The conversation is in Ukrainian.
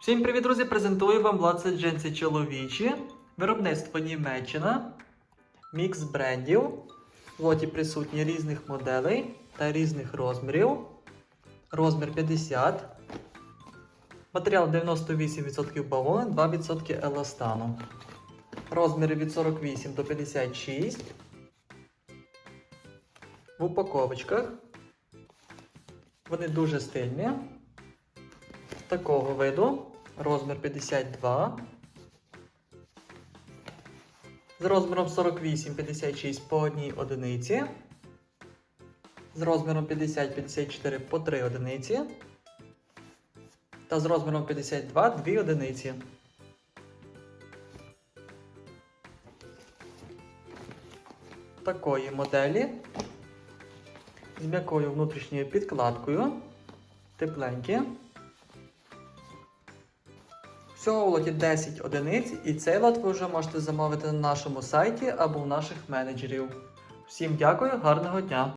Всім привіт, друзі! Презентую вам лаце джинси чоловічі. Виробництво Німеччина. Мікс брендів. В лоті присутні різних моделей та різних розмірів. Розмір 50. Матеріал 98% бавовни, 2% еластану. Розміри від 48 до 56. В упаковочках. Вони дуже стильні. Такого виду. Розмір 52. З розміром 48-56 по одній одиниці. З розміром 50-54 по 3 одиниці. Та з розміром 52 2 одиниці. Такої моделі. З м'якою внутрішньою підкладкою. Тепленькі. Всього у лоті 10 одиниць, і цей лот ви вже можете замовити на нашому сайті або у наших менеджерів. Всім дякую, гарного дня!